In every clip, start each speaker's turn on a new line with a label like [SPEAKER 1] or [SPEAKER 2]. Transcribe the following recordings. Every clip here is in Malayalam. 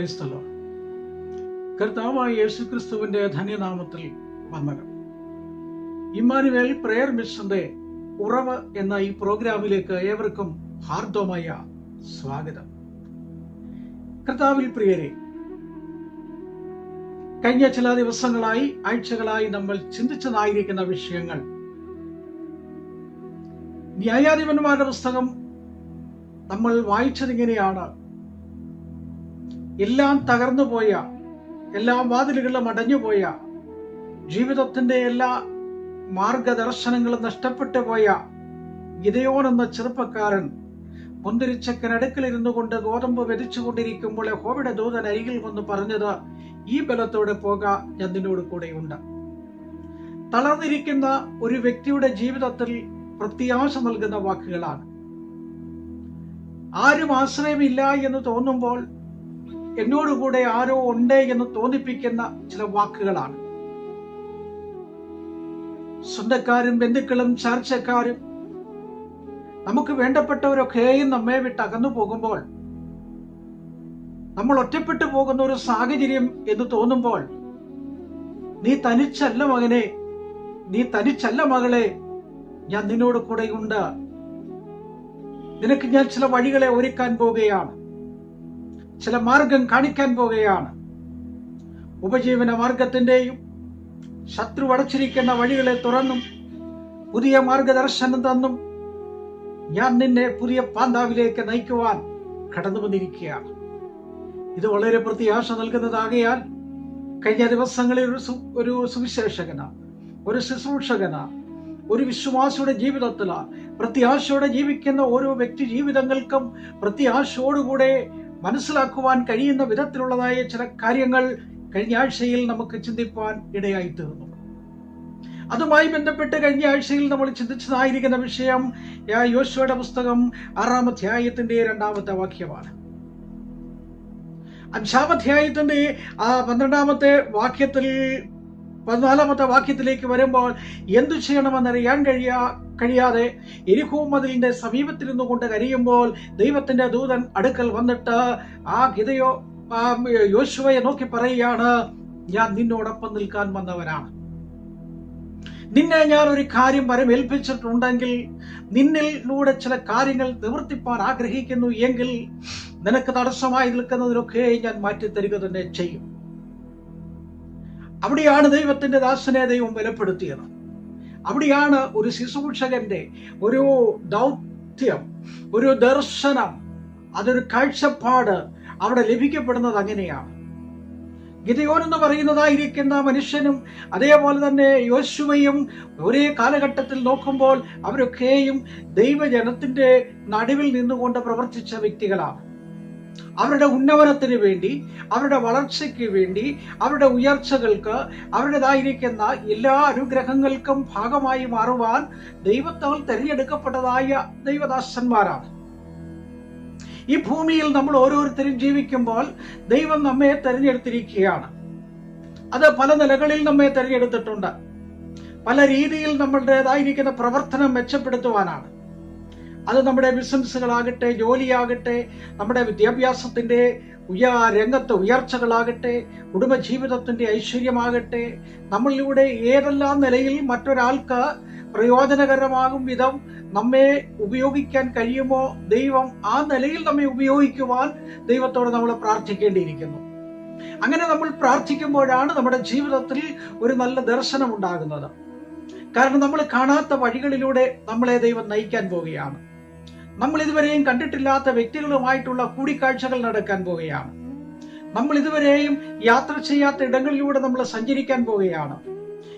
[SPEAKER 1] ക്രൈസ്തലോ കർത്താവായ യേശു ക്രിസ്തുവിന്റെ ധന്യനാമത്തിൽ വന്ദനം. ഇമ്മാനുവേൽ പ്രെയർ മിഷന്റെ ഉറവ് എന്ന ഈ പ്രോഗ്രാമിലേക്ക് ഏവർക്കും ഹാർദ്ദമായ സ്വാഗതം. കർത്താവിൽ പ്രിയരെ കഴിഞ്ഞ ചില ദിവസങ്ങളായി ആഴ്ചകളായി നമ്മൾ ചിന്തിച്ചതായിരിക്കുന്ന വിഷയങ്ങൾ. ന്യായാധിപന്മാരുടെ പുസ്തകം നമ്മൾ വായിച്ചതിങ്ങനെയാണ് എല്ലാം തകർന്നു പോയ എല്ലാ വാതിലുകളും അടഞ്ഞുപോയ ജീവിതത്തിന്റെ എല്ലാ മാർഗദർശനങ്ങളും നഷ്ടപ്പെട്ടു പോയ ഗിതയോൻ എന്ന ചെറുപ്പക്കാരൻ മുന്തിരിച്ചക്കനടുക്കിലിരുന്നു കൊണ്ട് ഗോതമ്പ് വെതിച്ചുകൊണ്ടിരിക്കുമ്പോൾ ഹോവിടെ ദൂതൻ അരികിൽ വന്ന് പറഞ്ഞത് ഈ ബലത്തോടെ പോക ഞാൻ കൂടെയുണ്ട്. തളർന്നിരിക്കുന്ന ഒരു വ്യക്തിയുടെ ജീവിതത്തിൽ പ്രത്യാശ നൽകുന്ന വാക്കുകളാണ്. ആരും ആശ്രയമില്ല എന്ന് തോന്നുമ്പോൾ എന്നോടുകൂടെ ആരോ ഉണ്ട് എന്ന് തോന്നിപ്പിക്കുന്ന ചില വാക്കുകളാണ്. സ്വന്തക്കാരും ബന്ധുക്കളും ചർച്ചക്കാരും നമുക്ക് വേണ്ടപ്പെട്ടവരൊക്കെയും നമ്മെ വിട്ട് അകന്നു പോകുമ്പോൾ നമ്മൾ ഒറ്റപ്പെട്ടു പോകുന്ന ഒരു സാഹചര്യം എന്ന് തോന്നുമ്പോൾ നീ തനിച്ചല്ല മകനെ നീ തനിച്ചല്ല മകളെ ഞാൻ നിന്നോട് കൂടെയുണ്ട്. നിനക്ക് ഞാൻ ചില വഴികളെ ഒരുക്കാൻ പോകുകയാണ്. ചില മാർഗം കാണിക്കാൻ പോവുകയാണ്. ഉപജീവന മാർഗത്തിന്റെയും ശത്രു അടച്ചിരിക്കുന്ന വഴികളെ തുറന്നും പുതിയ മാർഗദർശനം തന്നും ഞാൻ നിന്നെ പുതിയ പാന്താവിലേക്ക് നയിക്കുവാൻ കടന്നു വന്നിരിക്കുകയാണ്. ഇത് വളരെ പ്രത്യാശ നൽകുന്നതാകയാൽ കഴിഞ്ഞ ദിവസങ്ങളിൽ ഒരു ഒരു സുവിശേഷകന ഒരു ശുശ്രൂഷകന ഒരു വിശ്വാസിയുടെ ജീവിതത്തിൽ പ്രത്യാശയോടെ ജീവിക്കുന്ന ഓരോ വ്യക്തി ജീവിതങ്ങൾക്കും പ്രത്യാശയോടുകൂടെ മനസ്സിലാക്കുവാൻ കഴിയുന്ന വിധത്തിലുള്ളതായ ചില കാര്യങ്ങൾ കഴിഞ്ഞ ആഴ്ചയിൽ നമുക്ക് ചിന്തിപ്പാൻ ഇടയായി തീർന്നു. അതുമായി ബന്ധപ്പെട്ട് കഴിഞ്ഞ ആഴ്ചയിൽ നമ്മൾ ചിന്തിച്ചതായിരിക്കുന്ന വിഷയം യോശുവയുടെ പുസ്തകം ആറാം അധ്യായത്തിന്റെ രണ്ടാമത്തെ വാക്യമാണ്. അഞ്ചാം അധ്യായത്തിന്റെ ആ പന്ത്രണ്ടാമത്തെ വാക്യത്തിൽ പതിനാലാമത്തെ വാക്യത്തിലേക്ക് വരുമ്പോൾ എന്തു ചെയ്യണമെന്നറിയാൻ കഴിയാ കഴിയാതെ എരിഹോ മതിലിന്റെ സമീപത്തിരുന്നു കൊണ്ട് കരയുമ്പോൾ ദൈവത്തിന്റെ ദൂതൻ അടുക്കൽ വന്നിട്ട് ആ ഗിതയോ യോശുവയെ നോക്കി പറയുകയാണ് ഞാൻ നിന്നോടൊപ്പം നിൽക്കാൻ വന്നവനാണ്. നിന്നെ ഞാൻ ഒരു കാര്യം വരമേൽപ്പിച്ചിട്ടുണ്ടെങ്കിൽ നിന്നിലൂടെ ചില കാര്യങ്ങൾ നിവർത്തിപ്പാൻ ആഗ്രഹിക്കുന്നു എങ്കിൽ നിനക്ക് തടസ്സമായി നിൽക്കുന്നതിനൊക്കെ ഞാൻ മാറ്റി മാറ്റിത്തരിക തന്നെ ചെയ്യും. അവിടെയാണ് ദൈവത്തിന്റെ ദാസനെ ദൈവം ബലപ്പെടുത്തിയത്. അവിടെയാണ് ഒരു ശുശ്രൂഷകന്റെ ഒരു ദൗത്യം ഒരു ദർശനം അതൊരു കാഴ്ചപ്പാട് അവിടെ ലഭിക്കപ്പെടുന്നത് അങ്ങനെയാണ്. ഗിതയോൻ എന്ന് പറയുന്നതായിരിക്കുന്ന മനുഷ്യനും അതേപോലെ തന്നെ യോശുവയും ഒരേ കാലഘട്ടത്തിൽ നോക്കുമ്പോൾ അവരൊക്കെയും ദൈവജനത്തിന്റെ നടുവിൽ നിന്നുകൊണ്ട് പ്രവർത്തിച്ച വ്യക്തികളാണ്. അവരുടെ ഉന്നമനത്തിന് വേണ്ടി അവരുടെ വളർച്ചയ്ക്ക് വേണ്ടി അവരുടെ ഉയർച്ചകൾക്ക് അവരുടേതായിരിക്കുന്ന എല്ലാ അനുഗ്രഹങ്ങൾക്കും ഭാഗമായി മാറുവാൻ ദൈവത്താൽ തിരഞ്ഞെടുക്കപ്പെട്ടതായ ദൈവദാസന്മാരാണ്. ഈ ഭൂമിയിൽ നമ്മൾ ഓരോരുത്തരും ജീവിക്കുമ്പോൾ ദൈവം നമ്മെ തിരഞ്ഞെടുത്തിരിക്കുകയാണ്. അത് പല നിലകളിൽ നമ്മെ തിരഞ്ഞെടുത്തിട്ടുണ്ട്. പല രീതിയിൽ നമ്മളുടേതായിരിക്കുന്ന പ്രവർത്തനം മെച്ചപ്പെടുത്തുവാനാണ്. അത് നമ്മുടെ ബിസിനസ്സുകളാകട്ടെ ജോലിയാകട്ടെ നമ്മുടെ വിദ്യാഭ്യാസത്തിന്റെ ഉയ രംഗത്തെ ഉയർച്ചകളാകട്ടെ കുടുംബജീവിതത്തിന്റെ ഐശ്വര്യമാകട്ടെ നമ്മളിലൂടെ ഏതെല്ലാം നിലയിൽ മറ്റൊരാൾക്ക് പ്രയോജനകരമാകും വിധം നമ്മെ ഉപയോഗിക്കാൻ കഴിയുമോ ദൈവം ആ നിലയിൽ നമ്മെ ഉപയോഗിക്കുവാൻ ദൈവത്തോട് നമ്മൾ പ്രാർത്ഥിക്കേണ്ടിയിരിക്കുന്നു. അങ്ങനെ നമ്മൾ പ്രാർത്ഥിക്കുമ്പോഴാണ് നമ്മുടെ ജീവിതത്തിൽ ഒരു നല്ല ദർശനം ഉണ്ടാകുന്നത് കാരണം നമ്മൾ കാണാത്ത വഴികളിലൂടെ നമ്മളെ ദൈവം നയിക്കാൻ പോവുകയാണ്. നമ്മൾ ഇതുവരെയും കണ്ടിട്ടില്ലാത്ത വ്യക്തികളുമായിട്ടുള്ള കൂടിക്കാഴ്ചകൾ നടക്കാൻ പോവുകയാണ്. നമ്മൾ ഇതുവരെയും യാത്ര ചെയ്യാത്ത ഇടങ്ങളിലൂടെ നമ്മൾ സഞ്ചരിക്കാൻ പോവുകയാണ്.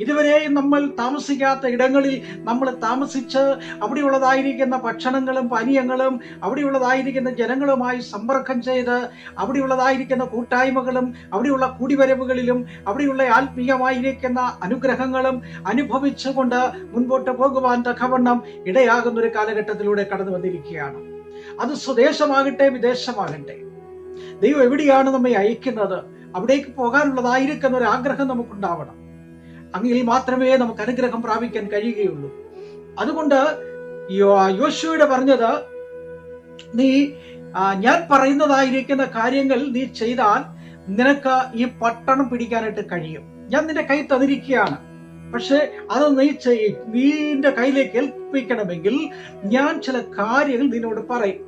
[SPEAKER 1] ഇതുവരെയും നമ്മൾ താമസിക്കാത്ത ഇടങ്ങളിൽ നമ്മൾ താമസിച്ച് അവിടെയുള്ളതായിരിക്കുന്ന ഭക്ഷണങ്ങളും പാനീയങ്ങളും അവിടെയുള്ളതായിരിക്കുന്ന ജനങ്ങളുമായി സമ്പർക്കം ചെയ്ത് അവിടെയുള്ളതായിരിക്കുന്ന കൂട്ടായ്മകളും അവിടെയുള്ള കൂടിവരവുകളിലും അവിടെയുള്ള ആത്മീയമായിരിക്കുന്ന അനുഗ്രഹങ്ങളും അനുഭവിച്ചുകൊണ്ട് മുൻപോട്ട് പോകുവാൻ തക്കവണ്ണം ഇടയാകുന്ന ഒരു കാലഘട്ടത്തിലൂടെ കടന്നു വന്നിരിക്കുകയാണ് അത് സ്വദേശമാകട്ടെ വിദേശമാകട്ടെ. ദൈവം എവിടെയാണ് നമ്മെ അയക്കുന്നത്? അവിടേക്ക് പോകാനുള്ളതായിരിക്കുന്ന ഒരു ആഗ്രഹം നമുക്കുണ്ടാവണം. അങ്ങനെ മാത്രമേ നമുക്ക് അനുഗ്രഹം പ്രാപിക്കാൻ കഴിയുകയുള്ളൂ. അതുകൊണ്ട് യോശുവിടെ പറഞ്ഞത് നീ ഞാൻ പറയുന്നതായിരിക്കുന്ന കാര്യങ്ങൾ നീ ചെയ്താൽ നിനക്ക് ഈ പട്ടണം പിടിക്കാനായിട്ട് കഴിയും. ഞാൻ നിന്റെ കൈ തന്നിരിക്കുകയാണ്. പക്ഷെ അത് നീ ചെയ് നീന്റെ കയ്യിലേക്ക് ഏൽപ്പിക്കണമെങ്കിൽ ഞാൻ ചില കാര്യങ്ങൾ നിന്നോട് പറയും.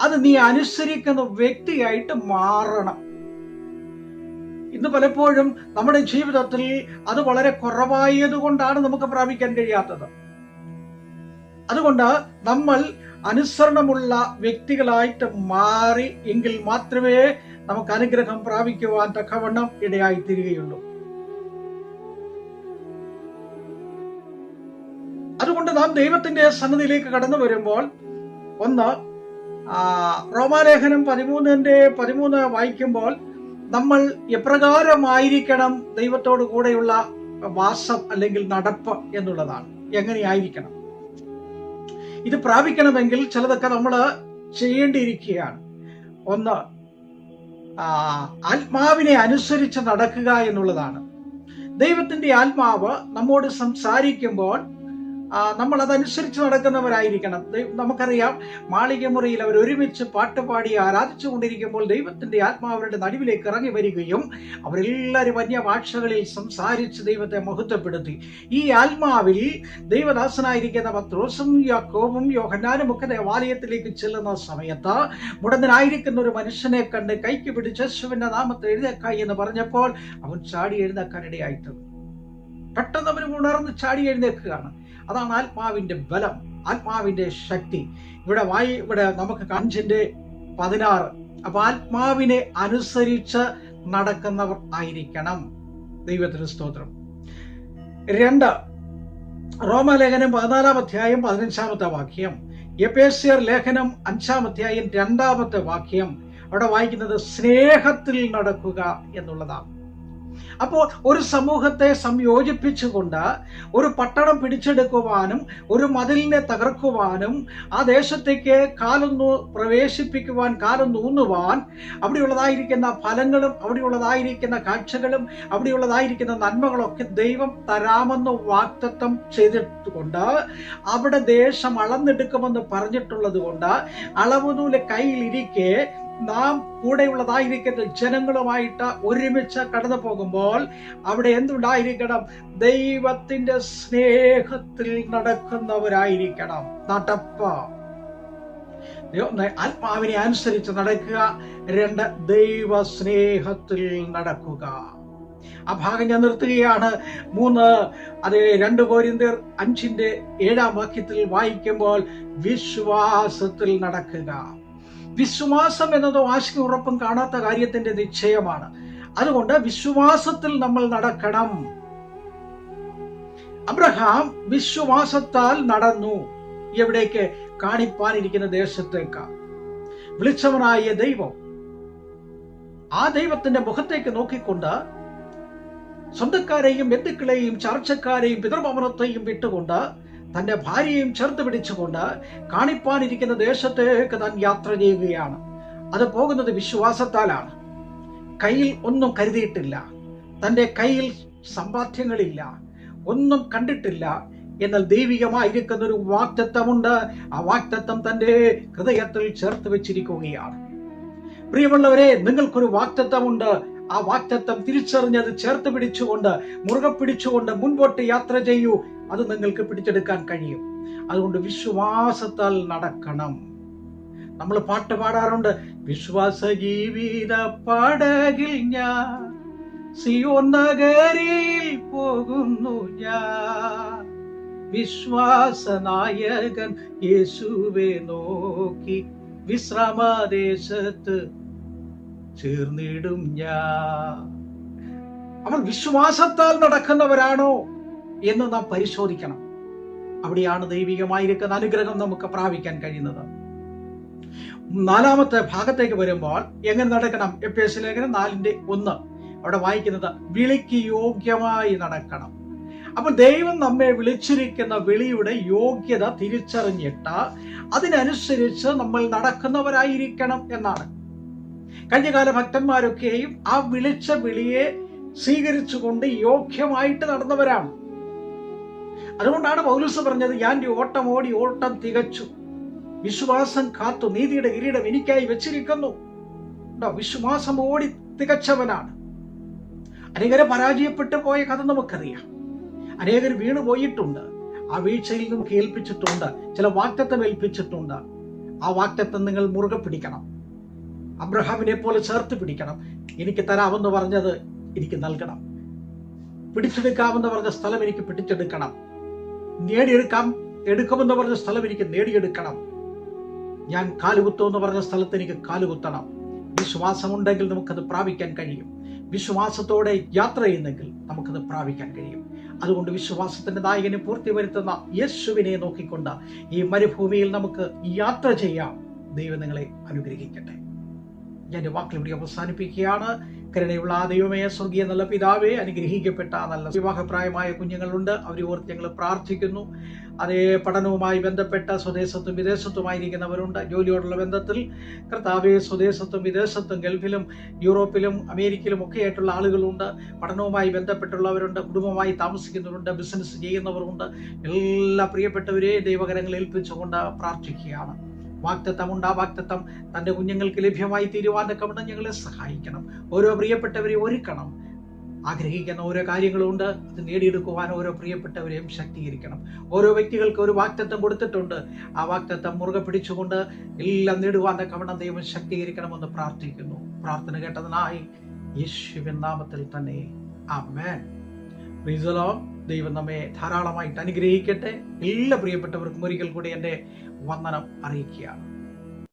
[SPEAKER 1] അത് നീ അനുസരിക്കുന്ന വ്യക്തിയായിട്ട് മാറണം. ഇന്ന് പലപ്പോഴും നമ്മുടെ ജീവിതത്തിൽ അത് വളരെ കുറവായത് കൊണ്ടാണ് നമുക്ക് പ്രാപിക്കാൻ കഴിയാത്തത്. അതുകൊണ്ട് നമ്മൾ അനുസരണമുള്ള വ്യക്തികളായിട്ട് മാറി എങ്കിൽ മാത്രമേ നമുക്ക് അനുഗ്രഹം പ്രാപിക്കുവാൻ തക്കവണ്ണം ഇടയായി തീരുകയുള്ളൂ. അതുകൊണ്ട് നാം ദൈവത്തിന്റെ സന്നദ്ധിയിലേക്ക് കടന്നു വരുമ്പോൾ ഒന്ന് റോമാലേഖനം പതിമൂന്നിന്റെ പതിമൂന്ന് വായിക്കുമ്പോൾ നമ്മൾ എപ്രകാരമായിരിക്കണം ദൈവത്തോട് കൂടെയുള്ള വാസം അല്ലെങ്കിൽ നടപ്പ് എന്നുള്ളതാണ്. എങ്ങനെയായിരിക്കണം? ഇത് പ്രാപിക്കണമെങ്കിൽ ചിലതൊക്കെ നമ്മൾ ചെയ്യേണ്ടിയിരിക്കുകയാണ്. ഒന്ന് ആത്മാവിനെ അനുസരിച്ച് നടക്കുക എന്നുള്ളതാണ്. ദൈവത്തിന്റെ ആത്മാവ് നമ്മോട് സംസാരിക്കുമ്പോൾ നമ്മൾ അതനുസരിച്ച് നടക്കുന്നവരായിരിക്കണം. നമുക്കറിയാം മാളികമുറിയിൽ അവർ ഒരുമിച്ച് പാട്ടുപാടി ആരാധിച്ചു കൊണ്ടിരിക്കുമ്പോൾ ദൈവത്തിന്റെ ആത്മാവരുടെ നടുവിലേക്ക് ഇറങ്ങി വരികയും അവരെല്ലാവരും അന്യഭാഷകളിൽ സംസാരിച്ച് ദൈവത്തെ മഹത്വപ്പെടുത്തി. ഈ ആത്മാവിൽ ദൈവദാസനായിരിക്കുന്ന പത്രോസും യാക്കോബും യോഹന്നാനും ഒക്കെ ദേവാലയത്തിലേക്ക് ചെല്ലുന്ന സമയത്ത് മുടന്തനായിരിക്കുന്ന ഒരു മനുഷ്യനെ കണ്ട് കൈക്ക് പിടിച്ച് യേശുവിന്റെ നാമത്തെ എഴുതേക്കായി എന്ന് പറഞ്ഞപ്പോൾ അവൻ ചാടി എഴുന്നേക്കാനിടയായിട്ട് പെട്ടെന്ന് അവനും ഉണർന്ന് ചാടി എഴുന്നേൽക്കുകയാണ്. അതാണ് ആത്മാവിന്റെ ബലം ആത്മാവിന്റെ ശക്തി. ഇവിടെ വായി ഇവിടെ നമുക്ക് അഞ്ചിന്റെ പതിനാറ്. അപ്പൊ ആത്മാവിനെ അനുസരിച്ച് നടക്കുന്നവർ ആയിരിക്കണം. ദൈവത്തിന് സ്തോത്രം. രണ്ട് റോമലേഖനം പതിനാലാം അധ്യായം പതിനഞ്ചാമത്തെ വാക്യം. എപേസിയർ ലേഖനം അഞ്ചാം അധ്യായം രണ്ടാമത്തെ വാക്യം. അവിടെ വായിക്കുന്നത് സ്നേഹത്തിൽ നടക്കുക എന്നുള്ളതാണ്. അപ്പോൾ ഒരു സമൂഹത്തെ സംയോജിപ്പിച്ചുകൊണ്ട് ഒരു പട്ടണം പിടിച്ചെടുക്കുവാനും ഒരു മതിലിനെ തകർക്കുവാനും ആ ദേശത്തേക്ക് കാലൊന്നു പ്രവേശിപ്പിക്കുവാൻ കാലൊന്നൂന്നുവാൻ അവിടെയുള്ളതായിരിക്കുന്ന ഫലങ്ങളും അവിടെയുള്ളതായിരിക്കുന്ന കാഴ്ചകളും അവിടെയുള്ളതായിരിക്കുന്ന നന്മകളൊക്കെ ദൈവം തരാമെന്ന് വാക്തത്വം ചെയ്തിട്ടുകൊണ്ട് അവിടെ ദേശം അളന്നെടുക്കുമെന്ന് പറഞ്ഞിട്ടുള്ളത് കൊണ്ട് അളവുനൂൽ കയ്യിലിരിക്കെ നാം കൂടെയുള്ളതായിരിക്കുന്ന ജനങ്ങളുമായിട്ട് ഒരുമിച്ച് കടന്നു പോകുമ്പോൾ അവിടെ എന്തുണ്ടായിരിക്കണം? ദൈവത്തിന്റെ സ്നേഹത്തിൽ നടക്കുന്നവരായിരിക്കണം. നടപ്പ്. ആത്മാവിനെ അനുസരിച്ച് നടക്കുക. രണ്ട് ദൈവ സ്നേഹത്തിൽ നടക്കുക. ആ ഭാഗം ഞാൻ നിർത്തുകയാണ്. മൂന്ന് അത് രണ്ട് കോരിന്തർ അഞ്ചിന്റെ ഏഴാം വാക്യത്തിൽ വായിക്കുമ്പോൾ വിശ്വാസത്തിൽ നടക്കുക. വിശ്വാസം എന്നത് വാശിക്ക് ഉറപ്പും കാണാത്ത കാര്യത്തിന്റെ നിശ്ചയമാണ്. അതുകൊണ്ട് വിശ്വാസത്തിൽ നമ്മൾ നടക്കണം. അബ്രഹാം വിശ്വാസത്താൽ നടന്നു. എവിടേക്ക് കാണിപ്പാനിരിക്കുന്ന ദേശത്തേക്ക്. വിളിച്ചവനായ ദൈവം ആ ദൈവത്തിന്റെ മുഖത്തേക്ക് നോക്കിക്കൊണ്ട് സ്വന്തക്കാരെയും ബന്ധുക്കളെയും ചർച്ചക്കാരെയും പിതൃഭവനത്തെയും വിട്ടുകൊണ്ട് തന്റെ ഭാര്യയും ചേർത്ത് പിടിച്ചുകൊണ്ട് കാണിപ്പാനിരിക്കുന്ന ദേശത്തേക്ക് താൻ യാത്ര ചെയ്യുകയാണ്. അത് പോകുന്നത് വിശ്വാസത്താലാണ്. കയ്യിൽ ഒന്നും കരുതിയിട്ടില്ല. തന്റെ കയ്യിൽ സമ്പാദ്യങ്ങളില്ല. ഒന്നും കണ്ടിട്ടില്ല. എന്നാൽ ദൈവികമായിരിക്കുന്ന ഒരു വാക്തത്വമുണ്ട് ആ വാക്തത്വം തന്റെ ഹൃദയത്തിൽ ചേർത്ത് വെച്ചിരിക്കുകയാണ്. പ്രിയമുള്ളവരെ നിങ്ങൾക്കൊരു വാക്തത്വമുണ്ട് ആ വാക്തത്വം തിരിച്ചറിഞ്ഞത് ചേർത്ത് പിടിച്ചുകൊണ്ട് മുറുകെ പിടിച്ചുകൊണ്ട് മുൻപോട്ട് യാത്ര ചെയ്യൂ. അത് നിങ്ങൾക്ക് പിടിച്ചെടുക്കാൻ കഴിയും. അതുകൊണ്ട് വിശ്വാസത്താൽ നടക്കണം. നമ്മൾ പാട്ട് പാടാറുണ്ട്. വിശ്വാസ ജീവിത പടകിൽ ഞാൻ സിയോൻ നഗരിയിൽ പോകുന്നു ഞാൻ. വിശ്വാസനായകൻ യേശുവെ നോക്കി വിശ്രമദേശത്ത് ചേർന്നിടും ഞാൻ അവൻ വിശ്വാസത്താൽ നടക്കുന്നവരാണോ എന്ന് നാം പരിശോധിക്കണം. അവിടെയാണ് ദൈവികമായിരിക്കുന്ന അനുഗ്രഹം നമുക്ക് പ്രാപിക്കാൻ കഴിയുന്നത്. നാലാമത്തെ ഭാഗത്തേക്ക് വരുമ്പോൾ എങ്ങനെ നടക്കണം? എസ് ലേഖനം നാലിന്റെ ഒന്ന്. അവിടെ വായിക്കുന്നത് വിളിക്ക് യോഗ്യമായി നടക്കണം. അപ്പൊ ദൈവം നമ്മെ വിളിച്ചിരിക്കുന്ന വിളിയുടെ യോഗ്യത തിരിച്ചറിഞ്ഞിട്ട് അതിനനുസരിച്ച് നമ്മൾ നടക്കുന്നവരായിരിക്കണം എന്നാണ്. കഴിഞ്ഞകാല ഭക്തന്മാരൊക്കെയും ആ വിളിച്ച വിളിയെ സ്വീകരിച്ചുകൊണ്ട് യോഗ്യമായിട്ട് നടന്നവരാണ്. അതുകൊണ്ടാണ് പൗലൂസ് പറഞ്ഞത് ഞാൻ ഓട്ടം ഓടി ഓട്ടം തികച്ചു. വിശ്വാസം കാത്തു നീതിയുടെ കിരീടം എനിക്കായി വെച്ചിരിക്കുന്നു? വിശ്വാസം ഓടി തികച്ചവനാണ്. അനേകരെ പരാജയപ്പെട്ടു പോയ കഥ നമുക്കറിയാം. അനേകർ വീണു പോയിട്ടുണ്ട്. ആ വീഴ്ചയിൽ നിന്നും കേൾപ്പിച്ചിട്ടുണ്ട്. ചില വാക്തത്വം ഏൽപ്പിച്ചിട്ടുണ്ട്. ആ വാക്തത്വം നിങ്ങൾ മുറുകെ പിടിക്കണം. അബ്രഹാമിനെ പോലെ ചേർത്ത് പിടിക്കണം. എനിക്ക് തരാമെന്ന് പറഞ്ഞത് എനിക്ക് നൽകണം. പിടിച്ചെടുക്കാമെന്ന് പറഞ്ഞ സ്ഥലം എനിക്ക് പിടിച്ചെടുക്കണം. നേടിയെടുക്കാം എടുക്കുമെന്ന് പറഞ്ഞ സ്ഥലം എനിക്ക് നേടിയെടുക്കണം. ഞാൻ കാലുകുത്തുമെന്ന് പറഞ്ഞ സ്ഥലത്ത് എനിക്ക് കാലുകുത്തണം. വിശ്വാസമുണ്ടെങ്കിൽ നമുക്കത് പ്രാപിക്കാൻ കഴിയും. വിശ്വാസത്തോടെ യാത്ര ചെയ്യുന്നെങ്കിൽ നമുക്കത് പ്രാപിക്കാൻ കഴിയും. അതുകൊണ്ട് വിശ്വാസത്തിന്റെ നായകനെ പൂർത്തി വരുത്തുന്ന യേശുവിനെ നോക്കിക്കൊണ്ട് ഈ മരുഭൂമിയിൽ നമുക്ക് യാത്ര ചെയ്യാം. ദൈവം നിങ്ങളെ അനുഗ്രഹിക്കട്ടെ. എന്റെ വാക്കിൽ ഇവിടെ അവസാനിപ്പിക്കുകയാണ്. കരുണയുള്ള ദൈവമേ സ്വർഗീയ നല്ല പിതാവേ അനുഗ്രഹിക്കപ്പെട്ട നല്ല വിവാഹപ്രായമായ കുഞ്ഞുങ്ങളുണ്ട്. അവരെ ഓർത്ത് ഞങ്ങൾ പ്രാർത്ഥിക്കുന്നു. അതേ പഠനവുമായി ബന്ധപ്പെട്ട സ്വദേശത്തും വിദേശത്തുമായിരിക്കുന്നവരുണ്ട്. ജോലിയോടുള്ള ബന്ധത്തിൽ കർത്താവെ സ്വദേശത്തും വിദേശത്തും ഗൾഫിലും യൂറോപ്പിലും അമേരിക്കയിലും ഒക്കെ ആയിട്ടുള്ള ആളുകളുണ്ട്. പഠനവുമായി ബന്ധപ്പെട്ടുള്ളവരുണ്ട്. കുടുംബമായി താമസിക്കുന്നവരുണ്ട്. ബിസിനസ് ചെയ്യുന്നവരുണ്ട്. എല്ലാ പ്രിയപ്പെട്ടവരെ ദൈവകരങ്ങൾ ഏൽപ്പിച്ചുകൊണ്ട് പ്രാർത്ഥിക്കുകയാണ്. വാക്തത്വമുണ്ട് ആ വാക്തത്വം തന്റെ കുഞ്ഞുങ്ങൾക്ക് ലഭ്യമായി തീരുവാനൊക്കെ ഞങ്ങളെ സഹായിക്കണം. ഓരോ പ്രിയപ്പെട്ടവരെ ഒരുക്കണം. ആഗ്രഹിക്കുന്ന ഓരോ കാര്യങ്ങളുമുണ്ട് അത് നേടിയെടുക്കുവാൻ ഓരോ പ്രിയപ്പെട്ടവരെയും ശക്തീകരിക്കണം. ഓരോ വ്യക്തികൾക്ക് ഒരു വാക്തത്വം കൊടുത്തിട്ടുണ്ട്. ആ വാക്തത്വം മുറുകെ പിടിച്ചുകൊണ്ട് എല്ലാം നേടുവാനൊക്കെ വേണം ദൈവം ശക്തീകരിക്കണമെന്ന് പ്രാർത്ഥിക്കുന്നു. പ്രാർത്ഥന കേട്ടതിനായി യേശുവിൻ നാമത്തിൽ തന്നെ. ആമേൻ. പ്രീസലോ ദൈവം നമ്മെ ധാരാളമായിട്ട് അനുഗ്രഹിക്കട്ടെ. എല്ലാ പ്രിയപ്പെട്ടവർക്കും ഒരിക്കൽ കൂടി എന്റെ വന്ദനം അറിയിക്കുകയാണ്.